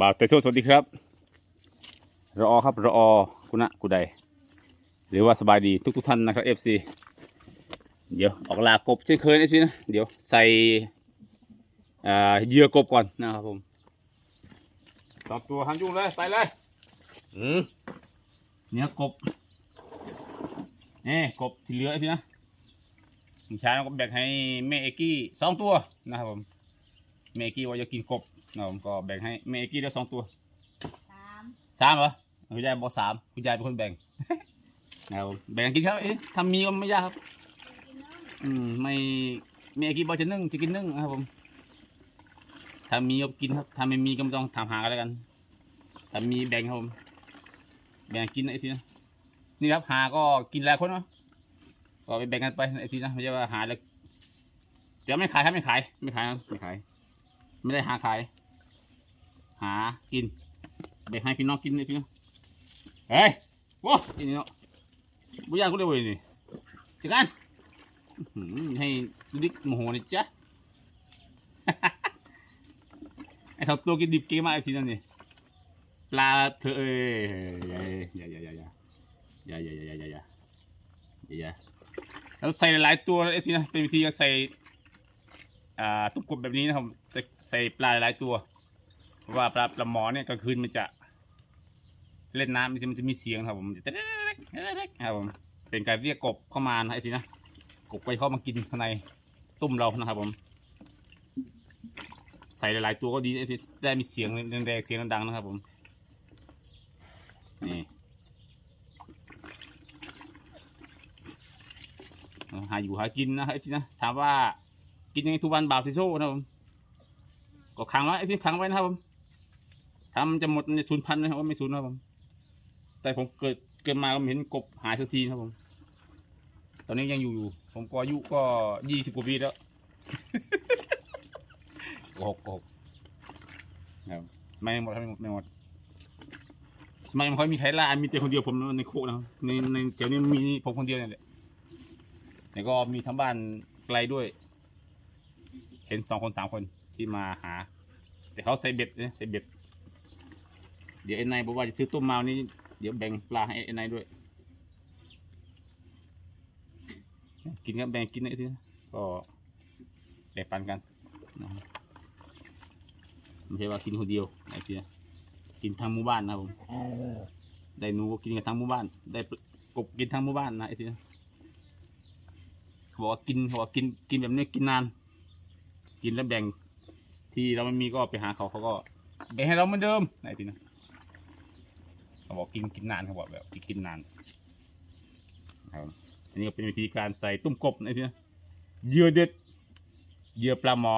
บ่าวเตโชสวัสดีครับรอครับรอคุณะกุใดหรือว่าสบายดีทุกทุกท่านนะครับเอฟซีเดี๋ยวออกลากบเช่นเคยนะสินะเดี๋ยวใส่อ่าเหยื่อกบก่อนนะครับผมตอบตัวหันยุ่งเลยใส่เลยอืมเนื้อกบนี่กบที่เหลือไอ้พี่นะผมใช้ก็แบ่งให้แม่เอกกี้สองตัวนะครับผมแม่เอกกี้ว่าจะกินกบ นะครับผมก็แบ่งให้แม่เอกกี้ได้สองตัวสามสามเหรอคุณยายบอกสามคุณยายเป็นคนแบ่งนะครับผมแบ่งกินครับเอ๊ะทำมีก็ไม่ยากครับกินน้ำอืมไม่แม่เอกกี้บอกจะนึ่งจะกินนึ่งนะครับผมถ้ามีก็กินครับถ้าไม่มีก็ไม่ต้องถามหากันแล้วกันถ้ามีแบ่งครับผมแบ่งกินไอ้ทีนะนี่ครับหาก็กินหลายคนเนาะก็ไปแบ่งกันไปไอ้ทีนะไม่ใช่ว่าหาแล้วเดี๋ยวไม่ขายครับไม่ขาย ไม่ขายครับไม่ขาย ไม่ได้หาขายหากินแบ่งให้พี่น้องกินไอ้ทีนะเฮ้ยว้าทีนี้เนาะบุญยางกูเลยเว้ยนี่จัดการให้ดิ๊กโมโหนะจ๊ะไอ้เท่าตัวกินดิบเก่งมากไอ้ทีนั่นนี่ปลาเธอเอ้ยอย่าอย่าอย่าอย่าอย่าอย่าอย่าอย่าอย่าอย่าอย่าแล้วใส่หลายตัวไอ้ทีนะเป็นวิธีการใส่อ่าตุ๊กกบแบบนี้นะครับใส่ใส่ปลาหลายตัว เพราะว่าปลาปลาหมอเนี่ยกลางคืนมันจะ เล่นน้ำมันจะมีเสียงครับผมจะเต๊กๆครับผมเป็นการเรียกกบเข้ามานะไอ้ทีนะกบไปเข้ามากินข้างในตุ้มเรานะครับผม ใส่หลายๆตัวก็ดีได้ได้มีเสียงแดงๆเสียงดังๆนะครับผมนี่หาอยู่หากินนะไอ้ที่นะถามว่ากินยังไงทุกวันบาปที่โซ่นะครับผมก็ขังไว้ไอ้ที่ขังไว้นะครับผม ถ้ามันจะหมดมันจะสูญพันนะครับว่าไม่สูญนะครับผม แต่ผมเกิดเกิดมาก็ไม่เห็นกบหายสักทีนะครับผม ตอนนี้ยังอยู่อยู่ ผมก็อายุก็ยี่สิบกว่าปีแล้วกหกกหกครับไม่หมดไม่หมดไม่หมดสมัยมันค่อยมีใครล่ามีแต่คนเดียวผมในโคกนะครับในในแถวนี้มีผมคนเดียวเนี่ยแหละแต่ก็มีทั้งบ้านไกลด้วย เห็นสองคนสามคนที่มาหา แต่เขาใส่เบ็ดเนี่ยใส่เบ็ด เดี๋ยวไอ้นายบอกว่าจะซื้อต้มมานนี้เดี๋ยวแบ่งปลาให้ไอ้นายด้วย กินกันแบ่งกินไอ้ทีนะก็แบ่งปันกันนะไม่ใช่ว่ากินคนเดียวไอ้ทีนะกินทั้งหมู่บ้านนะผมได้หนูก็กินกันทั้งหมู่บ้าน ได้กบกินทั้งหมู่บ้านนะไอ้ทีนะเขาบอกว่ากินเขาบอกกินกินแบบนี้กินนาน กินแล้วแบ่งที่เราไม่มีก็ไปหาเขาเขาก็แบ่งให้เราเหมือนเดิมไอ้ทีนะ เขาบอกกินกินนานเขาบอกแบบกินนานนะครับอันนี้ก็เป็นวิธีการใส่ตุ้มกบนะทีนะเหยื่อเด็ดเหยื่อปลาหมอ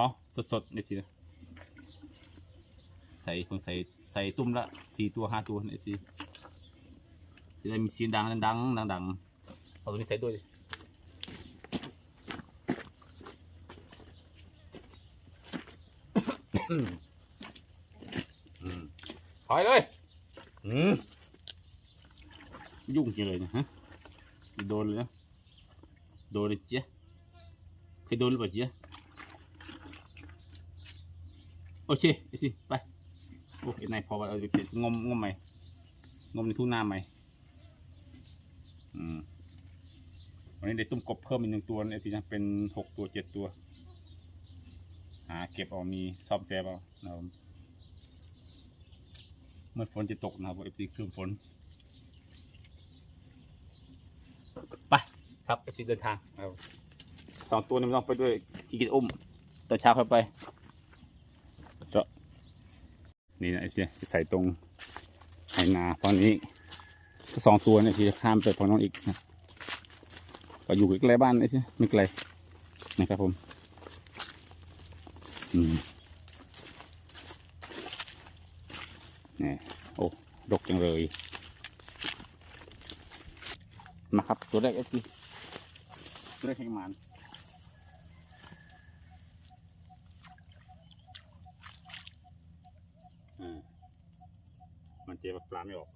สดๆในทีนะใส่ผมใส่ใส่ตุ้มละสี่ตัวห้าตัวในทีจะได้มีเสียงดังดังดังดังๆเอาตัวนี้ใส่ด้วยดิอืมถอยเลย อืม ยุ่งจริงเลยนะฮะโดนเลยนะโดนเลยเจ๊เคยโดนหรือเปล่าเจ๊โอเคไอ้สิไปโอ้ยนายพอเอาไปงมงมใหม่งมในทุ่งนาใหม่อืมวันนี้ได้ตุ้มกบเพิ่มอีกหนึ่งตัวนะไอ้ทีนะเป็นหกตัวเจ็ดตัวหาเก็บเอามีซ่อมแซมเอานะครับเมื่อฝนจะตกนะครับเอฟซีคลื่นฝน ไป ครับไปเดินทางเอาสองตัวนี้ต้องไปด้วยอีกินอุ้มตอนเช้าค่อยไปเจาะนี่นะไอ้เชี่ยใส่ตรงไหนาฝั่งนี้สองตัวเนี่ยที่จะข้ามไปฝั่งน้องอีกนะก็อยู่ใกล้บ้านไอ้เชี่ยไม่ไกลนะครับผมอืมนี่โอ้ดกจังเลยมาครับตัวแรกเอสซีตั วแรกแห่งมันอ่ามันเจ็บปลาไม่ออก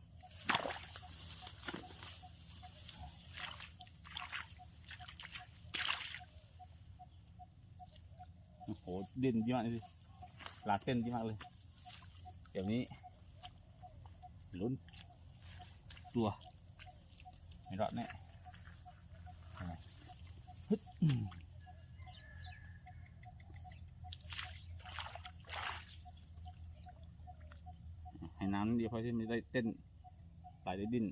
โอ้โหเด่นดีมากเลยลาเต้นดีมากเลยเดี๋ยวนี้ลุ้นตัวไม่รอดแน่ ให้น้ำเดียวพอที่ไม่ได้เต้นปลได้ดิ้น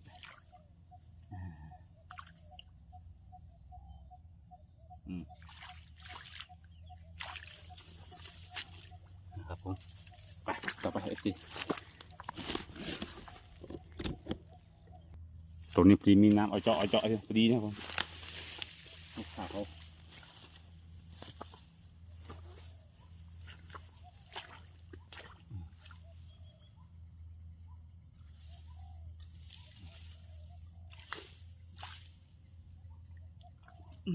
อืมครับผมไปต่อไปเอฟซีตรงนี้พอดีมีน้ำเอาเจาะเอาเจาะพอดีนะครับผม ขาเขาอื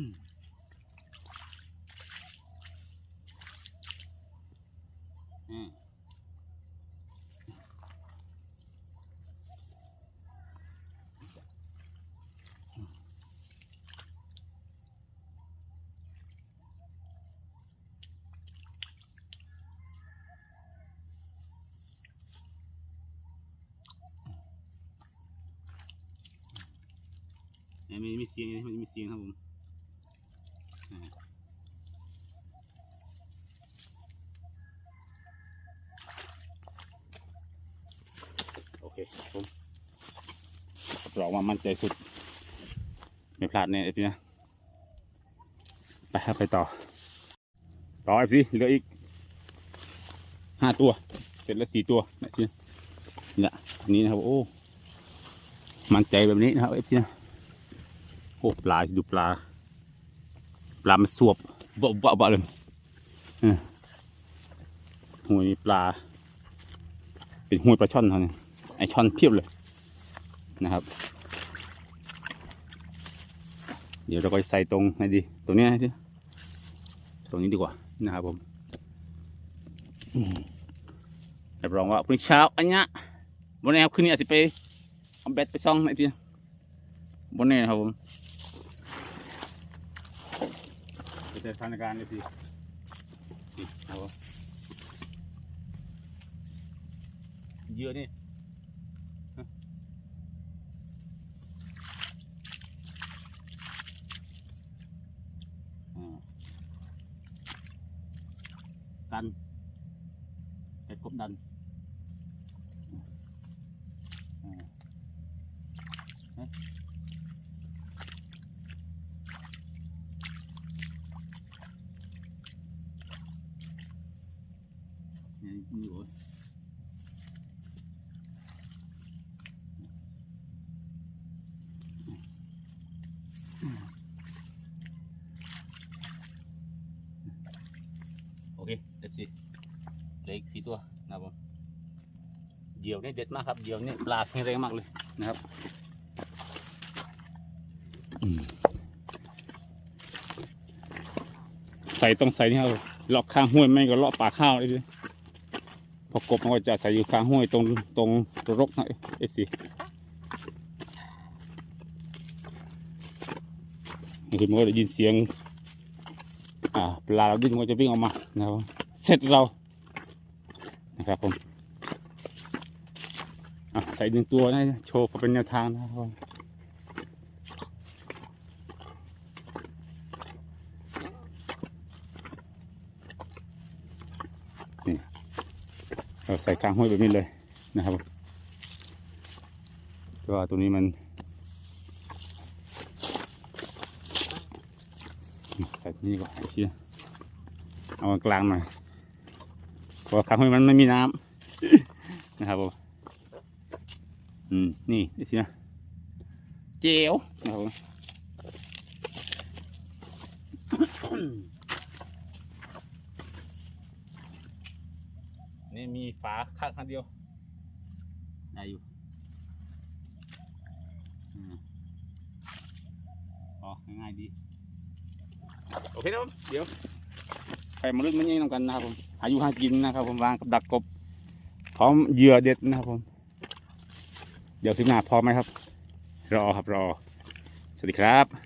เนี่มันมีเสียงมันมีเสียงครับผมโอเคผมรับองว่ามั่นใจสุด ไม่พลาดแน่เอฟซีนะไปครับไปต่อ ต่อเอฟซีเหลืออีกห้าตัวเสร็จแล้วสี่ตัวนะทีนี่แหละนี้นะครับโอ้ มั่นใจแบบนี้นะครับเอฟซีนะ อ้ปลาดูปลา ปลามันสวบบะบะบะเลยเออห้วยนี้ปลา เป็นห้วยปลาช่อนเขาเนี่ยไอช่อนเพียบเลยนะครับ เดี๋ยวเราก็ใส่ตรงไหนดีตรงเนี้ยดิตรงนี้ดีกว่านะครับผมอืมรับรองว่าพรุ่งนี้เช้าอันเนี้ยวันนี้คืนนี้อาจจะไปเอาแบตไปซ่องไอ้ทีบนนี้นะครับผม เป็นสถานการณ์เลยพี่นี่ครับผมเยอะนี่ฮะอ่าดันเห็ดกบดันอ่าฮะ นี่นี่โอ้ย โอเคเด็ดสิเหลืออีกสี่ตัวนะครับผมเหยี่ยวนี่เด็ดมากครับเหยี่ยวนี่ปลาแข็งแรงมากเลยนะครับใส่ต้องใส่นี่ครับเลาะข้างห้วยไม่ก็เลาะป่าข้าวเลยดิพอกบมันก็จะใส่อยู่ข้างห้วยตรงตรงตรงรกนะเอฟซีคือมันก็ได้ยินเสียง อ่าปลาเราดิ้นมันก็จะวิ่งออกมานะครับ เสร็จเรานะครับผมอะใส่หนึ่งตัวนะโชว์เป็นแนวทางนะครับผมเราใส่กลางห้วยแบบนี้เลยนะครับก็ตัวนี้มันใส่นี่ก็หายเชี่ยเอากลางหน่อย ราะว่างห้มันไม่มีน้ำนะครับผมอืมนี่ดูสินะเจียวนะครับผมนี่มีฝาข้างข้างเดียวได้อยู่อ๋อง่ายดี โอเคครับผมเดี๋ยว ไปมาลึกมันยังนำกันนะครับผมหาอยู่หากินนะครับ ผมวางกับดักกบพร้อมเหยื่อเด็ดนะครับผม เดี๋ยวถึงหน้าพร้อมไหมครับ รอครับรอ สวัสดีครับ